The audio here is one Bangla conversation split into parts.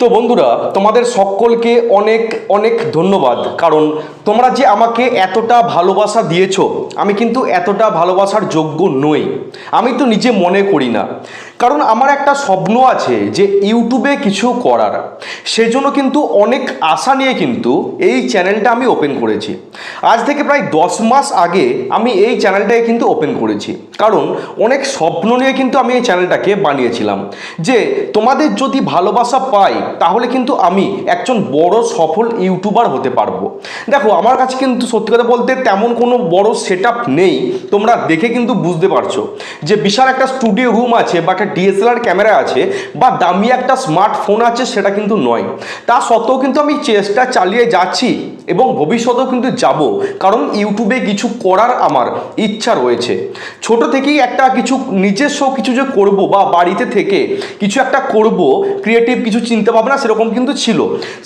তো বন্ধুরা, তোমাদের সকলকে অনেক অনেক ধন্যবাদ। কারণ তোমরা যে আমাকে এতটা ভালোবাসা দিয়েছ, আমি কিন্তু এতটা ভালোবাসার যোগ্য নই। আমি তো নিজে মনে করি না। কারণ আমার একটা স্বপ্ন আছে যে ইউটিউবে কিছু করার। সেজন্য কিন্তু অনেক আশা নিয়ে কিন্তু এই চ্যানেলটা আমি ওপেন করেছি। আজ থেকে প্রায় দশ মাস আগে আমি এই চ্যানেলটাকে কিন্তু ওপেন করেছি। কারণ অনেক স্বপ্ন নিয়ে কিন্তু আমি এই চ্যানেলটাকে বানিয়েছিলাম। যে তোমাদের যদি ভালোবাসা পাই, তাহলে কিন্তু আমি একজন বড় সফল ইউটিউবার হতে পারব। দেখো, আমার কাছে কিন্তু সত্যি কথা বলতে তেমন কোনো বড় সেট নেই। তোমরা দেখে কিন্তু বুঝতে পারছ। যে বিশাল একটা স্টুডিও রুম আছে বা একটা ডিএসএলআর ক্যামেরা আছে বা দামি একটা স্মার্টফোন আছে সেটা কিন্তু নয়। তা সত্ত্বেও কিন্তু আমি চেষ্টা চালিয়ে যাচ্ছি এবং ভবিষ্যতেও কিন্তু যাব, কারণ ইউটিউবে কিছু করার আমার ইচ্ছা রয়েছে। ছোট থেকেই একটা কিছু নিজস্ব কিছু যে করব বা বাড়িতে থেকে কিছু একটা করব ক্রিয়েটিভ কিছু চিন্তা ভাবনা সেরকম কিন্তু ছিল।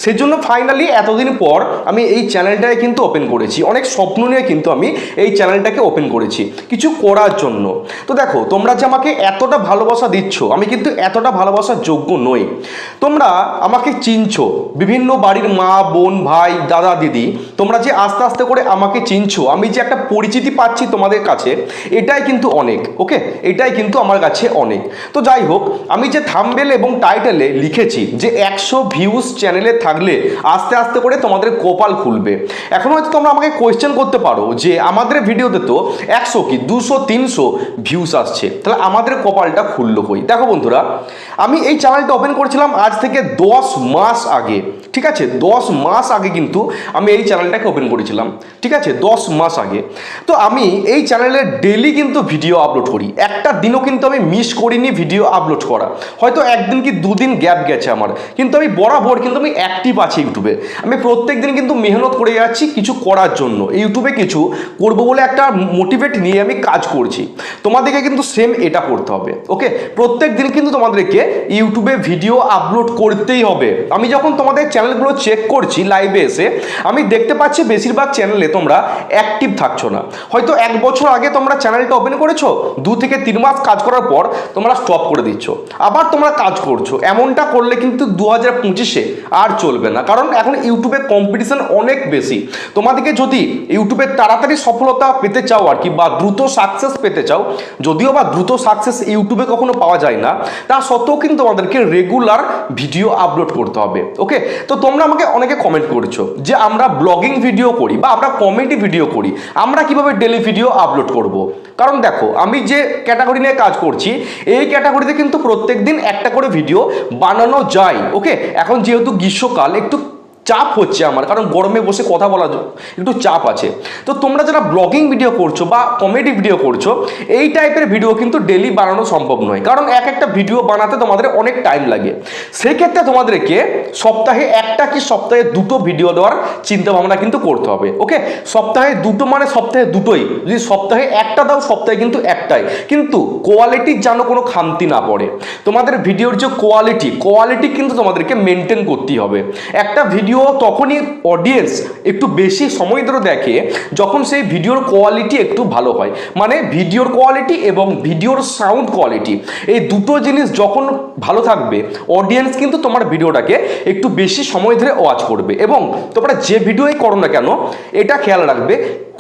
সেজন্য ফাইনালি এতদিন পর আমি এই চ্যানেলটাকে কিন্তু ওপেন করেছি। অনেক স্বপ্ন নিয়ে কিন্তু আমি এই চ্যানেলটাকে ওপেন করেছি কিছু করার জন্য। তো দেখো, তোমরা যে আমাকে এতটা ভালোবাসা দিচ্ছ, আমি কিন্তু এতটা ভালোবাসার যোগ্য নই। তোমরা আমাকে চিনছো, বিভিন্ন বাড়ির মা, বোন, ভাই, দাদা, দিদি, তোমরা যে আস্তে আস্তে করে আমাকে চিনছো, আমি যে একটা পরিচিতি পাচ্ছি তোমাদের কাছে, এটাই কিন্তু অনেক, ওকে? এটাই কিন্তু আমার কাছে অনেক। তো যাই হোক, আমি যে থাম্বেল এবং টাইটেলে লিখেছি যে একশো ভিউজ চ্যানেলে থাকলে আস্তে আস্তে করে তোমাদের কপাল খুলবে। এখন হয়তো তোমরা আমাকে কোয়েশ্চেন করতে পারো যে আমাদের ভিডিওতে তো একশো কি, দুশো, তিনশো ভিউজ আসছে, তাহলে আমাদের কপালটা খুললো। কই দেখো বন্ধুরা, আমি এই চ্যানেলটা ওপেন করেছিলাম আজ থেকে দশ মাস আগে, ঠিক আছে? দশ মাস আগে কিন্তু আমি এই চ্যানেলটাকে ওপেন করেছিলাম, ঠিক আছে? দশ মাস আগে। তো আমি এই চ্যানেলে ডেলি কিন্তু ভিডিও আপলোড করি। একটা দিনও কিন্তু আমি মিস করিনি ভিডিও আপলোড করা। হয়তো একদিন কি দুদিন গ্যাপ গেছে আমার। কিন্তু আমি বরাবর কিন্তু আমি অ্যাক্টিভ আছি ইউটিউবে। আমি প্রত্যেক দিন কিন্তু মেহনত করে যাচ্ছি কিছু করার জন্য। ইউটিউবে কিছু করব বলে একটা মোটিভেট নিয়ে আমি কাজ করছি। তোমাদেরকে কিন্তু সেম এটা করতে হবে ওকে প্রত্যেক দিন কিন্তু তোমাদেরকে ইউটিউবে ভিডিও আপলোড করতেই হবে। আমি যখন তোমাদের চ্যানেলগুলো চেক করছি লাইভে এসে, আমি দেখতে পাচ্ছি বেশিরভাগ চ্যানেলে তোমরা অ্যাক্টিভ থাকছো না। হয়তো এক বছর আগে তোমরা চ্যানেলটা ওপেন করেছ, দু থেকে তিন মাস কাজ করার পর তোমরা স্টপ করে দিচ্ছ। আবার তোমরা কাজ করছ, এমনটা করলে কিন্তু দু হাজার পঁচিশে আর চলবে না। কারণ এখন ইউটিউবে কম্পিটিশন অনেক বেশি। তোমাদেরকে যদি ইউটিউবে তাড়াতাড়ি সফলতা পেতে চাও আর কি, বা দ্রুত সাকসেস পেতে চাও, যদিও বা দ্রুত সাকসেস ইউটিউবে কখনো পাওয়া যায় না। তা সত্ত্বেও কিন্তু তোমাদেরকে রেগুলার ভিডিও আপলোড করতে হবে ওকে তো তোমরা আমাকে অনেকে কমেন্ট করছ যে আমরা ব্লগিং ভিডিও করি বা আমরা কমেডি ভিডিও করি, আমরা কীভাবে ডেলি ভিডিও আপলোড করব। কারণ দেখো, আমি যে ক্যাটাগরি নিয়ে কাজ করছি, এই ক্যাটাগরিতে কিন্তু প্রত্যেক দিন একটা করে ভিডিও বানানো যায় ওকে এখন যেহেতু গ্রীষ্মকাল, একটু চাপ হচ্ছে আমার, কারণ গরমে বসে কথা বলা একটু চাপ আছে। তো তোমরা যারা ব্লগিং ভিডিও করছ বা কমেডি ভিডিও করছ, এই টাইপের ভিডিও কিন্তু ডেলি বানানো সম্ভব নয়। কারণ এক একটা ভিডিও বানাতে তোমাদের অনেক টাইম লাগে। সেক্ষেত্রে তোমাদেরকে সপ্তাহে একটা কি সপ্তাহে দুটো ভিডিও দেওয়ার চিন্তা ভাবনা কিন্তু করতে হবে ওকে সপ্তাহে দুটো মানে সপ্তাহে দুটোই। যদি সপ্তাহে একটা দাও, সপ্তাহে কিন্তু একটাই। কিন্তু কোয়ালিটির যেন কোনো খামতি না পড়ে। তোমাদের ভিডিওর যে কোয়ালিটি কোয়ালিটি কিন্তু তোমাদেরকে মেনটেন করতেই হবে। একটা ভিডিও তখনই অডিয়েন্স একটু বেশি সময় ধরে দেখে যখন সেই ভিডিওর কোয়ালিটি একটু ভালো হয়। মানে ভিডিওর কোয়ালিটি এবং ভিডিওর সাউন্ড কোয়ালিটি এই দুটো জিনিস যখন ভালো থাকবে অডিয়েন্স কিন্তু তোমার ভিডিওটাকে একটু বেশি সময় ধরে ওয়াচ করবে এবং তোমরা যে ভিডিওই করো না কেন, এটা খেয়াল রাখবে,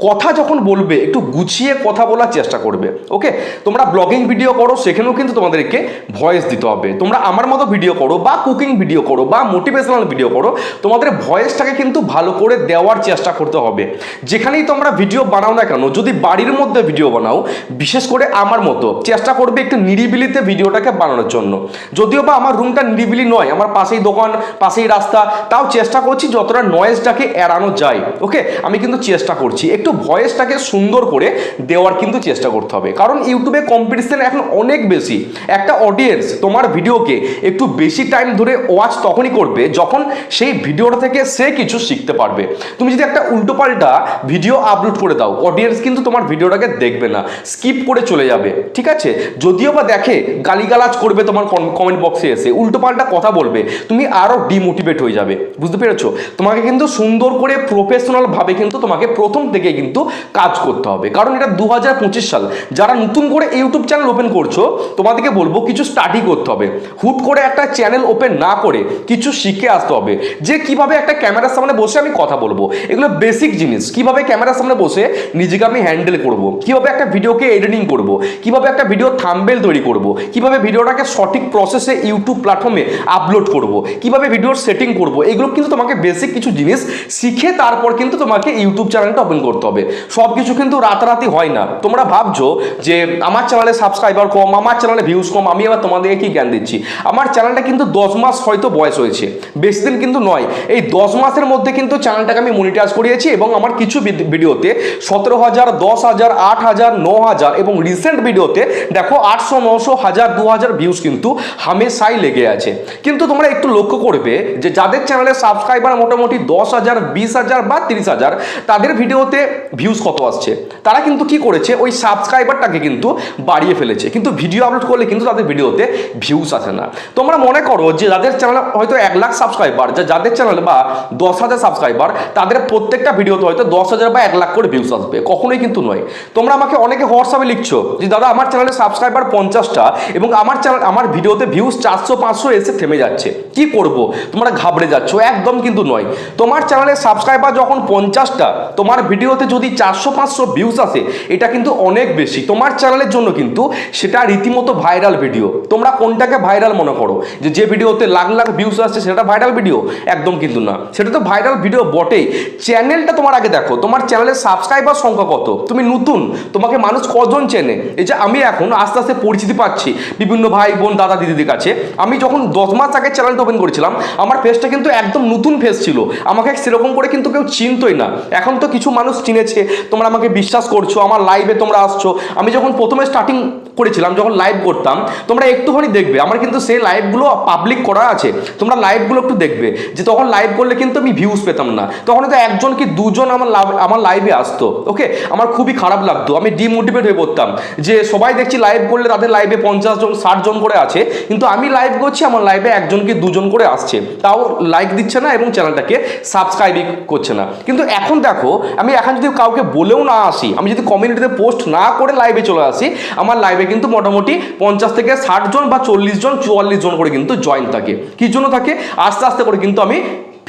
কথা যখন বলবে, একটু গুছিয়ে কথা বলার চেষ্টা করবে ওকে তোমরা ব্লগিং ভিডিও করো, সেখানেও কিন্তু তোমাদেরকে ভয়েস দিতে হবে। তোমরা আমার মতো ভিডিও করো বা কুকিং ভিডিও করো বা মোটিভেশনাল ভিডিও করো, তোমাদের ভয়েসটাকে কিন্তু ভালো করে দেওয়ার চেষ্টা করতে হবে। যেখানেই তোমরা ভিডিও বানাও না কেন, যদি বাড়ির মধ্যে ভিডিও বানাও, বিশেষ করে আমার মতো, চেষ্টা করবে একটু নিরিবিলিতে ভিডিওটাকে বানানোর জন্য। যদিও বা আমার রুমটা নিরিবিলি নয়, আমার পাশেই দোকান, পাশেই রাস্তা, তাও চেষ্টা করছি যতটা নয়েজটাকে এড়ানো যায়, ওকে? আমি কিন্তু চেষ্টা করছি। একটু ভয়েসটাকে সুন্দর করে দেওয়ার কিন্তু চেষ্টা করতে হবে। কারণ ইউটিউবে কম্পিটিশন এখন অনেক বেশি। একটা অডিয়েন্স তোমার ভিডিওকে একটু বেশি টাইম ধরে ওয়াচ তখনই করবে যখন সেই ভিডিওর ভিডিওটা থেকে সে কিছু শিখতে পারবে। তুমি যদি একটা উল্টোপাল্টা ভিডিও আপলোড করে দাও অডিয়েন্স কিন্তু তোমার ভিডিওটাকে দেখবে না স্কিপ করে চলে যাবে, ঠিক আছে? যদিও বা দেখে, গালিগালাজ করবে তোমার কমেন্ট বক্সে এসে উল্টোপাল্টা কথা বলবে, তুমি আরও ডিমোটিভেট হয়ে যাবে, বুঝতে পেরেছ? তোমাকে কিন্তু সুন্দর করে প্রফেশনাল ভাবে কিন্তু তোমাকে প্রথম থেকে কিন্তু কাজ করতে হবে। কারণ এটা দু হাজার পঁচিশ সাল। যারা নতুন করে ইউটিউব চ্যানেল ওপেন করছ, তোমাদেরকে বলব কিছু স্টাডি করতে হবে। হুট করে একটা চ্যানেল ওপেন না করে কিছু শিখে আসতে হবে। যে কীভাবে একটা ক্যামেরার সামনে বসে আমি কথা বলব? এগুলো বেসিক জিনিস। কীভাবে ক্যামেরার সামনে বসে নিজেকে আমি হ্যান্ডেল করব? কীভাবে একটা ভিডিওকে এডিটিং করব? কীভাবে একটা ভিডিও থাম্বেল তৈরি করব? কীভাবে ভিডিওটাকে সঠিক প্রসেসে ইউটিউব প্ল্যাটফর্মে আপলোড করব? কীভাবে ভিডিওর সেটিং করব? এগুলো কিন্তু তোমাকে বেসিক কিছু জিনিস শিখে তারপর কিন্তু তোমাকে ইউটিউব চ্যানেলটা ওপেন করতে হবে। সব কিছু কিন্তু রাতারাতি হয় না। তোমরা ভাবছ যে, আমার চ্যানেলে সাবস্ক্রাইবার কম, আমার চ্যানেলে ভিউজ কম, আমি আবার তোমাদেরকে কি জ্ঞান দিচ্ছি? আমার চ্যানেলটা কিন্তু দশ মাস হয়তো বয়স হয়েছে। বেশি দিন কিন্তু নয়। এই দশ মাসের মধ্যে কিন্তু চ্যানেলটাকে আমি মনিটাইজ করিয়েছি এবং আমার কিছু ভিডিওতে সতেরো হাজার, দশ হাজার, আট হাজার, ন হাজার এবং রিসেন্ট ভিডিওতে দেখো আটশো, নশো, হাজার, দু হাজার ভিউজ কিন্তু হামেশাই লেগে আছে। কিন্তু তোমরা একটু লক্ষ্য করবে যে যাদের চ্যানেলে সাবস্ক্রাইবার মোটামুটি দশ হাজার, বিশ হাজার বা তিরিশ হাজার, তাদের ভিডিওতে ভিউজ কত আসছে? তারা কিন্তু কি করেছে? ওই সাবস্ক্রাইবারটাকে কিন্তু বাড়িয়ে ফেলেছে। কিন্তু ভিডিও আপলোড করলে কিন্তু তাদের ভিডিওতে ভিউজ আসে না। তোমরা মনে করো যে যাদের চ্যানেলে হয়তো এক লাখ সাবস্ক্রাইবার যা যাদের চ্যানেলে বা দশ হাজার সাবস্ক্রাইবার তাদের প্রত্যেকটা ভিডিওতে হয়তো দশ হাজার বা এক লাখ করে ভিউজ আসবে। কখনোই কিন্তু নয়। তোমরা আমাকে অনেকে হোয়াটসঅ্যাপে লিখছো যে, দাদা, আমার চ্যানেলে সাবস্ক্রাইবার পঞ্চাশটা এবং আমার চ্যানেল আমার ভিডিওতে ভিউজ চারশো, পাঁচশো এসে থেমে যাচ্ছে। কি করব? তোমরা ঘাবড়ে যাচ্ছ। একদম কিন্তু নয়। তোমার চ্যানেলে সাবস্ক্রাইবার যখন পঞ্চাশটা, তোমার ভিডিওতে যদি চারশো, পাঁচশো ভিউজ আসে, এটা কিন্তু অনেক বেশি। তোমার চ্যানেলের জন্য কিন্তু সেটা রীতিমতো ভাইরাল ভিডিও তোমরা কোনটাকে ভাইরাল মনে করো? যে যে ভিডিওতে লাখ লাখ ভিউজ আসছে, সেটা ভাইরাল ভিডিও একদম কিন্তু না। সেটা তো ভাইরাল ভিডিও বটেই। চ্যানেলটা তোমার আগে দেখো। তোমার চ্যানেলের সাবস্ক্রাইবার সংখ্যা কত? তুমি নতুন। তোমাকে মানুষ কজন চেনে? এই যে আমি এখন আস্তে আস্তে পরিচিতি পাচ্ছি। বিভিন্ন ভাই, বোন, দাদা, দিদিদের কাছে। আমি যখন দশ মাস আগে চ্যানেলটা ওপেন করেছিলাম, আমার ফেসটা কিন্তু একদম নতুন ফেস ছিল। আমাকে সেরকম করে কিন্তু কেউ চিনতই না। এখন তো কিছু মানুষ চিনেছে। তোমরা আমাকে বিশ্বাস করছ। আমার লাইভে তোমরা আসছো। আমি যখন প্রথমে স্টার্টিং করেছিলাম যখন লাইভ করতাম, তোমরা একটুখানি দেখবে, আমার কিন্তু সেই লাইভগুলো পাবলিক করা আছে, তোমরা লাইভগুলো একটু দেখবে, যে তখন লাইভ করলে কিন্তু আমি ভিউজ পেতাম না। তখন তো একজন কি দুজন আমার আমার লাইভে আসতো ওকে আমার খুবই খারাপ লাগতো, আমি ডিমোটিভেট হয়ে পড়তাম, যে সবাই দেখছি লাইভ করলে তাদের লাইভে পঞ্চাশ জন, ষাট জন করে আছে, কিন্তু আমি লাইভ করছি, আমার লাইভে একজন কি দুজন করে আসছে, তাও লাইক দিচ্ছে না এবং চ্যানেলটাকে সাবস্ক্রাইবই করছে না। কিন্তু এখন দেখো, আমি এখন যদি কাউকে বলেও না আসি, আমি যদি কমিউনিটিতে পোস্ট না করে লাইভে চলে আসি, আমার লাইভে কিন্তু মোটামুটি পঞ্চাশ থেকে ষাট জন বা চল্লিশ জন, চুয়াল্লিশ জন করে কিন্তু জয়েন থাকে। কি জন্য থাকে? আস্তে আস্তে করে কিন্তু আমি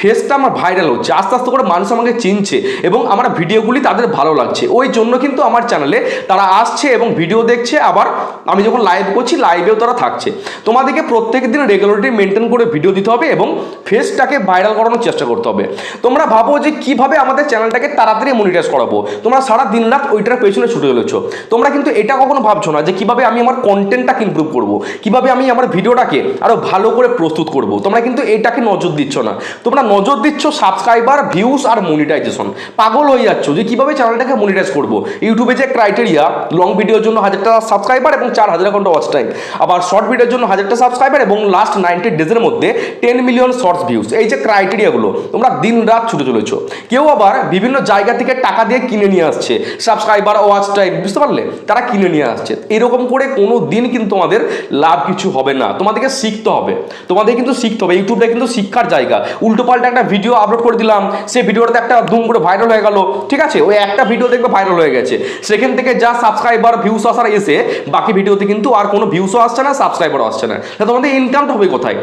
ফেসটা আমার ভাইরাল হচ্ছে। আস্তে আস্তে করে মানুষ আমাকে চিনছে এবং আমার ভিডিওগুলি তাদের ভালো লাগছে। ওই জন্য কিন্তু আমার চ্যানেলে তারা আসছে এবং ভিডিও দেখছে। আবার আমি যখন লাইভ করছি লাইভেও তারা থাকছে। তোমাদেরকে প্রত্যেক দিন রেগুলারিটি মেনটেন করে ভিডিও দিতে হবে এবং ফেসটাকে ভাইরাল করানোর চেষ্টা করতে হবে। তোমরা ভাবো যে কীভাবে আমাদের চ্যানেলটাকে তাড়াতাড়ি মনিটাইজ করাবো। তোমরা সারা দিন রাত ওইটার পেছনে ছুটে চলেছো। তোমরা কিন্তু এটা কখনো ভাবছ না যে কীভাবে আমি আমার কন্টেন্টটাকে ইমপ্রুভ করব। কীভাবে আমি আমার ভিডিওটাকে আরও ভালো করে প্রস্তুত করব। তোমরা কিন্তু এটাকে নজর দিচ্ছ না। তোমরা নজর দিচ্ছ সাবস্ক্রাইবার ভিউস আর মনিটাইজেশন পাগল হয়ে যাচ্ছ যে কীভাবে চ্যানেলটাকে মনিটাইজ করব। ইউটিউবে যে ক্রাইটেরিয়া লং ভিডিওর জন্য হাজারটা সাবস্ক্রাইবার এবং চার হাজার ঘণ্টা ওয়াচ টাইম আবার শর্ট ভিডিওর জন্য হাজারটা সাবস্ক্রাইবার এবং লাস্ট নাইনটি ডেজের মধ্যে টেন মিলিয়ন শর্টস ভিউজ এই যে ক্রাইটেরিয়াগুলো তোমরা দিন রাত ছুটে চলেছো। কেউ আবার বিভিন্ন জায়গা থেকে টাকা দিয়ে কিনে নিয়ে আসছে। সাবস্ক্রাইবার ওয়াচ টাইম বুঝতে পারলে? তারা কিনে নিয়ে আসছে। এরকম করে কোনো দিন কিন্তু তোমাদের লাভ কিছু হবে না। তোমাদেরকে শিখতে হবে। তোমাদের কিন্তু শিখতে হবে। ইউটিউবটা কিন্তু শিক্ষার জায়গা। উল্টো পাল্টা একটা ভিডিও আপলোড করে দিলাম, সেই ভিডিওটাতে একটা দুম করে ভাইরাল হয়ে গেল, ঠিক আছে? ওই একটা ভিডিও দেখবে ভাইরাল হয়ে গেছে। সেখান থেকে যা সাবস্ক্রাইবার ভিউস আসার এসে, বাকি ভিডিওতে কিন্তু আর কোনো ভিউসও আসছে না সাবস্ক্রাইবারও আসছে না। তা তোমাদের ইনকামটা হবে কোথায়?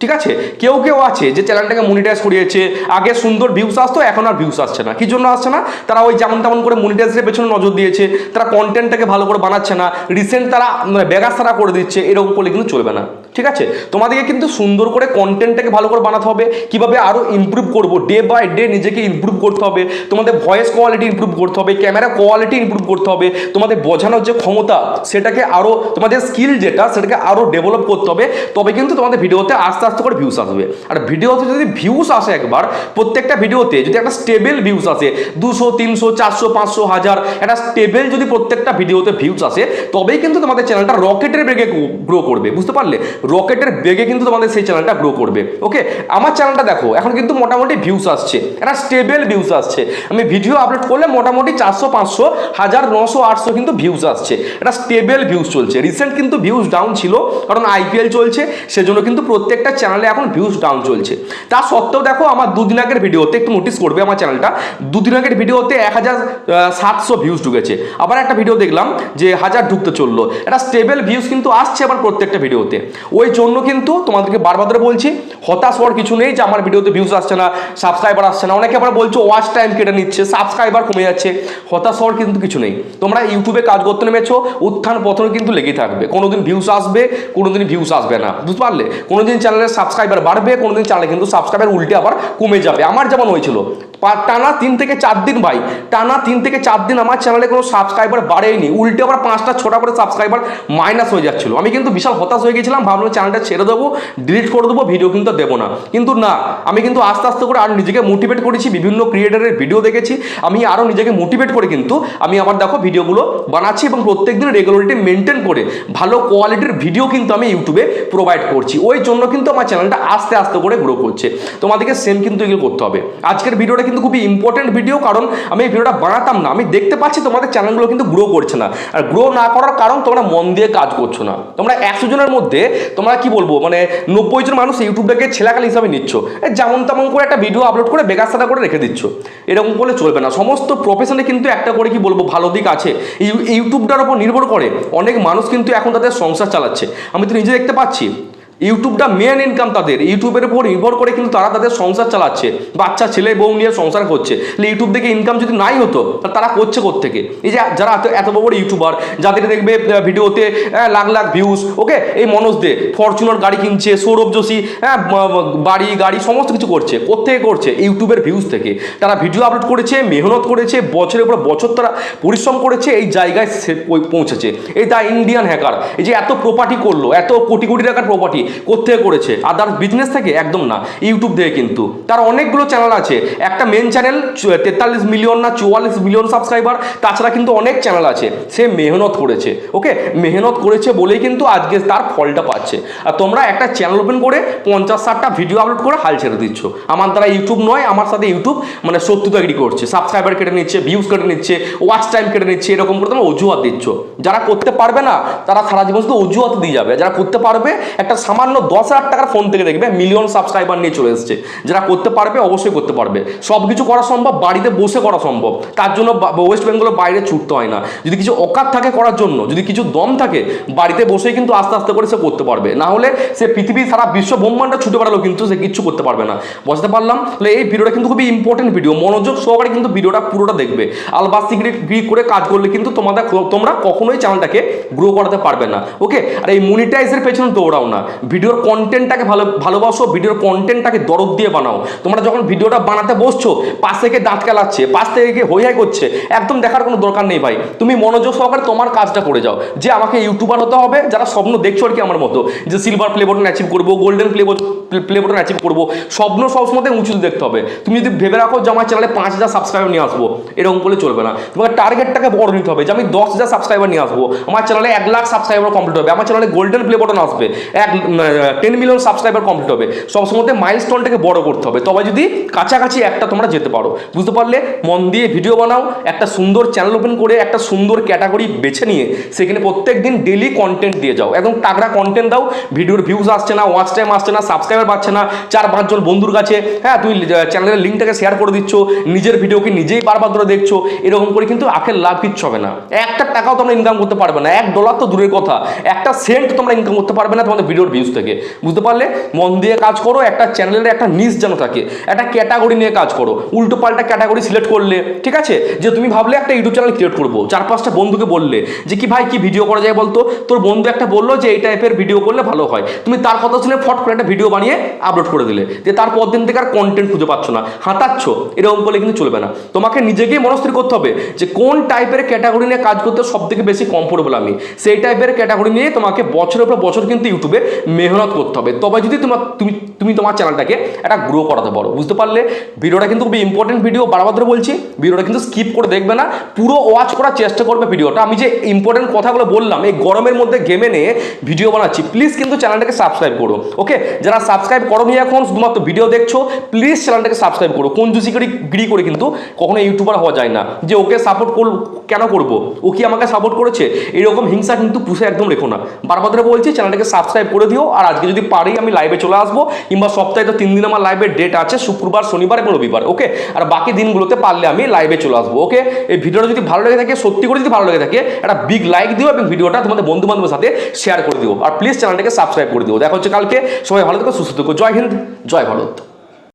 ঠিক আছে? কেউ কেউ আছে যে চ্যানেলটাকে মনিটাইজ করিয়েছে, আগে সুন্দর ভিউস আসতো, এখন আর ভিউস আসছে না। কি জন্য আসছে না? তারা ওই যেমন তেমন করে মনিটাইজের পেছনে নজর দিয়েছে, তারা কন্টেন্টটাকে ভালো করে বানাচ্ছে না রিসেন্ট তারা মানে বেগাসারা করে দিচ্ছে, এরকম করলে কিন্তু চলবে না। ঠিক আছে? তোমাদেরকে কিন্তু সুন্দর করে কন্টেন্টটাকে ভালো করে বানাতে হবে। কীভাবে আরও ইমপ্রুভ করব? ডে বাই ডে নিজেকে ইমপ্রুভ করতে হবে। তোমাদের ভয়েস কোয়ালিটি ইমপ্রুভ করতে হবে। ক্যামেরা কোয়ালিটি ইমপ্রুভ করতে হবে। তোমাদের বোঝানোর যে ক্ষমতা, সেটাকে আরও তোমাদের স্কিল যেটা, সেটাকে আরও ডেভেলপ করতে হবে। তবে কিন্তু তোমাদের ভিডিওতে আস্তে আস্তে করে ভিউস আসবে। আর ভিডিওতে যদি ভিউস আসে একবার, প্রত্যেকটা ভিডিওতে যদি একটা স্টেবল ভিউস আসে, দুশো, তিনশো, চারশো, পাঁচশো, হাজার, একটা স্টেবল যদি প্রত্যেকটা ভিডিওতে ভিউস আসে, তবেই কিন্তু তোমাদের চ্যানেলটা রকেটের বেগে গ্রো করবে। বুঝতে পারলে? রকেটের বেগে কিন্তু তোমাদের সেই চ্যানেলটা গ্রো করবে ওকে আমার চ্যানেলটা দেখো, এখন কিন্তু মোটামুটি ভিউস আসছে, একটা স্টেবল ভিউস আসছে। আমি ভিডিও আপলোড করলে মোটামুটি চারশো, পাঁচশো, হাজার, নশো, আটশো কিন্তু ভিউস আসছে। একটা স্টেবল ভিউজ চলছে। রিসেন্ট কিন্তু ভিউজ ডাউন ছিল, কারণ আইপিএল চলছে, সেজন্য কিন্তু প্রত্যেকটা চ্যানেলে এখন ভিউজ ডাউন চলছে। তা সত্ত্বেও দেখো, আমার দুদিন আগের ভিডিওতে একটু নোটিস করবে আমার চ্যানেলটা দুদিন আগের ভিডিওতে এক হাজার সাতশো ভিউজ ঢুকেছে। আবার একটা ভিডিও দেখলাম যে হাজার ঢুকতে চলল। একটা স্টেবল ভিউজ কিন্তু আসছে আবার প্রত্যেকটা ভিডিওতে ওই জন্য কিন্তু তোমাদেরকে বারবার বলছি, হতাশ হওয়ার কিছু নেই যে আমার ভিডিওতে ভিউজ আসছে না সাবস্ক্রাইবার আসছে না। অনেকে আবার বলছো ওয়াচ টাইম কেটে নিচ্ছে সাবস্ক্রাইবার কমে যাচ্ছে। হতাশ হওয়ার কিন্তু কিছু নেই। তোমরা ইউটিউবে কাজ করতে নেমেছো, উত্থান পতন কিন্তু লেগেই থাকবে। কোনোদিন ভিউস আসবে, কোনোদিন ভিউস আসবে না। বুঝতে পারলে? কোনোদিন চ্যানেলের সাবস্ক্রাইবার বাড়বে, কোনোদিন চ্যানেলে কিন্তু সাবস্ক্রাইবার উল্টে আবার কমে যাবে। আমার যেমন হয়েছিল টানা তিন থেকে চার দিন ভাই, টানা তিন থেকে চার দিন আমার চ্যানেলে কোনো সাবস্ক্রাইবার বাড়েনি উল্টে আবার পাঁচটা, ছটা করে সাবস্ক্রাইবার মাইনাস হয়ে যাচ্ছিল। আমি কিন্তু বিশাল হতাশ হয়ে গেছিলাম ভাবলাম চ্যানেলটা ছেড়ে দেবো ডিলিট করে দেবো ভিডিও কিন্তু দেবো না। কিন্তু না, আমি কিন্তু আস্তে আস্তে করে আর নিজেকে মোটিভেট করেছি, বিভিন্ন ক্রিয়েটারের ভিডিও দেখেছি, আমি আরও নিজেকে মোটিভেট করে কিন্তু আমি আবার দেখো ভিডিওগুলো বানাচ্ছি এবং প্রত্যেক দিন রেগুলারিটি মেনটেন করে ভালো কোয়ালিটির ভিডিও কিন্তু আমি ইউটিউবে প্রোভাইড করছি। ওই জন্য কিন্তু আমার চ্যানেলটা আস্তে আস্তে করে গ্রো করছে। তোমাদেরকে সেম কিন্তু এগুলো করতে হবে। আজকের ভিডিওটা কিন্তু খুবই ইম্পর্টেন্ট ভিডিও কারণ আমি এই ভিডিওটা বানাতাম না। আমি দেখতে পাচ্ছি তোমাদের চ্যানেলগুলো কিন্তু গ্রো করছে না। আর গ্রো না করার কারণ তোমরা মন দিয়ে কাজ করছ না। তোমরা একশো জনের মধ্যে তোমরা কি বলব? মানে নব্বই জন মানুষ ইউটিউবটাকে ছেলাকাল হিসাবে নিচ্ছ। যেমন তেমন করে একটা ভিডিও আপলোড করে বেকার সাদা করে রেখে দিচ্ছ। এরকম করলে চলবে না। সমস্ত প্রফেশনে কিন্তু একটা করে কি বলব, ভালো দিক আছে। ইউটিউবটার উপর নির্ভর করে অনেক মানুষ কিন্তু এখন তাদের সংসার চালাচ্ছে। আমি তো নিজে দেখতে পাচ্ছি। ইউটিউবটা মেন ইনকাম তাদের। ইউটিউবের উপর নির্ভর করে কিন্তু তারা তাদের সংসার চালাচ্ছে। বাচ্চা, ছেলে, বউ নিয়ে সংসার করছে। তাহলে ইউটিউব থেকে ইনকাম যদি নাই হতো তারা করছে থেকে এই যে যারা এত এত বড় ইউটিউবার, যাদের দেখবে ভিডিওতে লাখ লাখ ভিউজ ওকে এই মনোজ দে ফরচুনার গাড়ি কিনছে, সৌরভ যোশী হ্যাঁ বাড়ি, গাড়ি, সমস্ত কিছু করছে। কোথেকে করছে? ইউটিউবের ভিউজ থেকে। তারা ভিডিও আপলোড করেছে, মেহনত করেছে, বছরের পর বছর তারা পরিশ্রম করেছে, এই জায়গায় পৌঁছেছে। এই দা ইন্ডিয়ান হ্যাকার এই যে এত প্রপার্টি করল, এত কোটি কোটি টাকার প্রপার্টি কোথেকে করেছে? আদার্স বিজনেস থেকে? একদম না। ইউটিউব থেকে কিন্তু। তার অনেকগুলো চ্যানেল আছে। একটা মেন চ্যানেল তেতাল্লিশ মিলিয়ন না চুয়াল্লিশ মিলিয়ন সাবস্ক্রাইবার তাছাড়া কিন্তু অনেক চ্যানেল আছে। সে মেহনত করেছে। ওকে মেহনত করেছে বলেই কিন্তু আজকে তার ফলটা পাচ্ছে। আর তোমরা একটা চ্যানেল ওপেন করে পঞ্চাশ ষাটটা ভিডিও আপলোড করে হাল ছেড়ে দিচ্ছ। আমার দ্বারা ইউটিউব নয়, আমার সাথে ইউটিউব মানে সত্যতাগিরি করছে। সাবস্ক্রাইবার কেটে নিচ্ছে ভিউজ কেটে নিচ্ছে ওয়াচ টাইম কেটে নিচ্ছে, এরকম করে তোমরা অজুহাত দিচ্ছ। যারা করতে পারবে না, তারা সারা জীবন শুধু অজুহাত দিয়ে যাবে। যারা করতে পারবে, একটা দশ হাজার টাকার ফোন থেকে দেখবে মিলিয়ন সাবস্ক্রাইবার নিয়ে চলে এসছে। যারা করতে পারবে, অবশ্যই করতে পারবে। সব কিছু করা সম্ভব, বাড়িতে বসে করা সম্ভব। তার জন্য ওয়েস্ট বেঙ্গলের বাইরে ছুটতে হয় না। যদি কিছু অকাত থাকে করার জন্য, যদি কিছু দম থাকে, বাড়িতে বসেই কিন্তু আস্তে আস্তে করে সে করতে পারবে। না হলে সে পৃথিবী সারা বিশ্ব ব্রহ্মাণ্ডে ছুটে বেড়ালো, কিন্তু সে কিচ্ছু করতে পারবে না। বুঝতে পারলাম? তাহলে এই ভিডিওটা কিন্তু খুবই ইম্পর্টেন্ট ভিডিও মনোযোগ সহকারে কিন্তু ভিডিওটা পুরোটা দেখবে। আলবাস্তিগিরি গিরি করে কাজ করলে কিন্তু তোমাদের তোমরা কখনোই চ্যানেলটাকে গ্রো করাতে পারবে না। ওকে আর এই মনিটাইজের পেছনে দৌড়াও না। ভিডিওর কন্টেন্টটাকে ভালো, ভালোবাসো, ভিডিওর কন্টেন্টটাকে দরদ দিয়ে বানাও। তোমরা যখন ভিডিওটা বানাতে বসছো, পাশ থেকে দাঁত কেলাচ্ছে, পাশ থেকে হই হাই করছে, একদম দেখার কোনো দরকার নেই ভাই। তুমি মনোযোগ সহকারে তোমার কাজটা করে যাও। যে আমাকে ইউটিউবার হতে হবে, যারা স্বপ্ন দেখছ আর কি আমার মতো, যে সিলভার প্লে বটন অ্যাচিভ করব golden play play button achieve করব, স্বপ্ন সবসময় উঁচুতে দেখতে হবে। তুমি যদি ভেবে রাখো যে আমার চ্যানেলে পাঁচ হাজার সাবস্ক্রাইবার নিয়ে আসব, এরকম বলে চলবে না। তোমাকে টার্গেটটাকে বড় নিতে হবে, যে আমি দশ হাজার সাবস্ক্রাইবার নিয়ে আসব। আমার চ্যানেলে এক লাখ সাবস্ক্রাইবার কমপ্লিট হবে, আমার চ্যানেলে গোল্ডেন প্লে বটন আসবে। এক টেন মিলিয়ন সাবস্ক্রাইবার কমপ্লিট হবে। সবসময় মাইলস্টোনটাকে বড় করতে হবে। তবে যদি কাছাকাছি একটা তোমরা যেতে পারো, বুঝতে পারলে মন দিয়ে ভিডিও বানাও, একটা সুন্দর চ্যানেল ওপেন করে, একটা সুন্দর ক্যাটাগরি বেছে নিয়ে, সেখানে প্রত্যেক দিন ডেলি কন্টেন্ট দিয়ে যাও। একদম তাগড়া কন্টেন্ট দাও ভিডিওর ভিউজ আসছে না ওয়াচ টাইম আসছে না সাবস্ক্রাইবার পাচ্ছে না, চার পাঁচজন বন্ধুর কাছে হ্যাঁ তুমি চ্যানেলের লিঙ্কটাকে শেয়ার করে দিচ্ছ, নিজের ভিডিওকে নিজেই বারবার ধরে দেখছ, এরকম করে কিন্তু আখের লাভ কিচ্ছু হবে না। একটা টাকাও তোমরা ইনকাম করতে পারবে না, এক ডলার তো দূরের কথা। একটা সেন্ট তোমরা ইনকাম করতে পারবে না তোমাদের ভিডিওর ভিউজ থেকে। বুঝতে পারলে? মন দিয়ে কাজ করো, একটা চ্যানেলের একটা নিজ যেন থাকে। একটা ক্যাটাগরি নিয়ে কাজ করো। উল্টো পাল্টা ক্যাটাগরি সিলেক্ট করলে, ঠিক আছে? যে তুমি ভাবলে একটা ইউটিউব চ্যানেল ক্রিয়েট করব। চার পাঁচটা বন্ধুকে বললে, যে কি ভাই, কি ভিডিও করা যায় বলতো? তোর বন্ধু একটা বলল যে, এই টাইপের ভিডিও করলে ভালো হয়। তুমি তার কথা শুনে ফট করে একটা ভিডিও বানিয়ে আপলোড করে দিলে। যে তারপর দিন থেকে আর কন্টেন্ট খুঁজে পাচ্ছ না। হাতাচ্ছ এরকম বলে কিন্তু চলবে না। তোমাকে নিজেকেই মনস্থির করতে হবে যে, কোন টাইপের ক্যাটাগরি নিয়ে কাজ করতে সব থেকে বেশি কমফোর্টেবল আমি। সেই টাইপের ক্যাটাগরি নিয়ে তোমাকে বছরের পর বছর কিন্তু ইউটিউবে মেহনত করতে হবে। তবে যদি তোমার, তুমি তুমি তোমার চ্যানেলটাকে একটা গ্রো করাতে পারো, বুঝতে পারলে? ভিডিওটা কিন্তু খুবই ইম্পর্টেন্ট ভিডিও বারবার ধরে বলছি, ভিডিওটা কিন্তু স্কিপ করে দেখবে না, পুরো ওয়াচ করার চেষ্টা করবে ভিডিওটা। আমি যে ইম্পর্টেন্ট কথাগুলো বললাম, এই গরমের মধ্যে গেমে নিয়ে ভিডিও বানাচ্ছি প্লিজ কিন্তু চ্যানেলটাকে সাবস্ক্রাইব করো ওকে যারা সাবস্ক্রাইব করোনি এখন, শুধুমাত্র ভিডিও দেখছ প্লিজ চ্যানেলটাকে সাবস্ক্রাইব করো। কোন জুসি করে গিরি করে কিন্তু কখনো ইউটিউবার হওয়া যায় না। যে ওকে সাপোর্ট করব, কেন করব? ও কি আমাকে সাপোর্ট করেছে? এরকম হিংসা কিন্তু পুষে একদম রেখো না। বারবার ধরে বলছি চ্যানেলটাকে সাবস্ক্রাইব করে দিও আর আজকে যদি পারি, আমি লাইভে চলে আসব। কিংবা সপ্তাহে তো তিন দিন আমার লাইভের ডেট আছে, শুক্রবার, শনিবার এবং রবিবার ওকে আর বাকি দিনগুলোতে পারলে আমি লাইভে চলে আসব ওকে এই ভিডিওটা যদি ভালো লেগে থাকে, সত্যি করে যদি ভালো লেগে থাকে, একটা বিগ লাইক দিও এবং ভিডিওটা তোমাদের বন্ধু বান্ধবের সাথে শেয়ার করে দিও। আর প্লিজ চ্যানেলটাকে সাবস্ক্রাইব করে দিও। দেখা হচ্ছে কালকে। সবাই ভালো থেকো, সুস্থ থেকো। জয় হিন্দ, জয় ভারত।